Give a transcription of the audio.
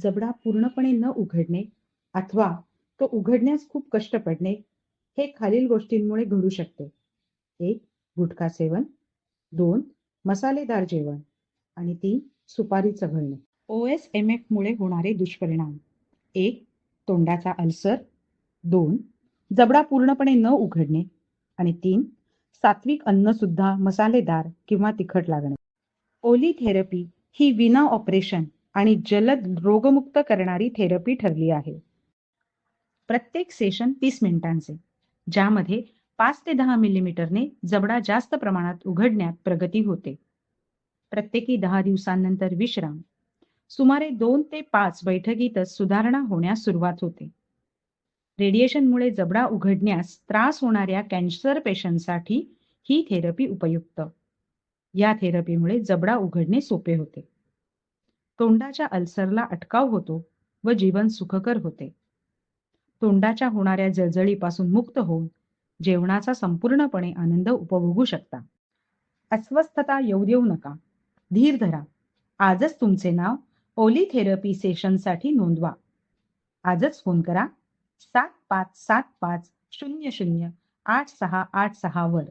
जबडा पूर्णपणे न उघडणे अथवा तो उघडण्यास खूप कष्ट पडणे हे खालील गोष्टींमुळे घडू शकते. एक गुटखा सेवन. दोन मसालेदार जेवण. आणि तीन सुपारी चघळणे. ओ एस एम एफ मुळे होणारे दुष्परिणाम. एक तोंडाचा अल्सर. दोन जबडा पूर्णपणे न उघडणे. आणि तीन सात्विक अन्न सुद्धा मसालेदार किंवा तिखट लागणे. ओली थेरपी ही विना ऑपरेशन आणि जलद रोगमुक्त करणारी थेरपी ठरली आहे. प्रत्येक सेशन तीस मिनिटांचे ज्यामध्ये पाच ते दहा मिलीमीटरने जबडा जास्त प्रमाणात उघडण्यात प्रगती होते. प्रत्येकी दहा दिवसांनंतर विश्राम सुमारे दोन ते पाच बैठकीतच सुधारणा होण्यास सुरुवात होते. रेडिएशनमुळे जबडा उघडण्यास त्रास होणाऱ्या कॅन्सर पेशंटसाठी ही थेरपी उपयुक्त. या थेरपीमुळे जबडा उघडणे सोपे होते. तोंडाच्या अल्सरला अटकाव होतो व जीवन सुखकर होते. तोंडाच्या होणाऱ्या जळजळीपासून मुक्त होऊन जेवणाचा संपूर्णपणे आनंद उपभोगू शकता. अस्वस्थता येऊ देऊ नका. धीर धरा. आजच तुमचे नाव ओली थेरपी सेशनसाठी नोंदवा. आजच फोन करा सात पाच सात पाच शून्य शून्य आठ सहा आठ सहा वर.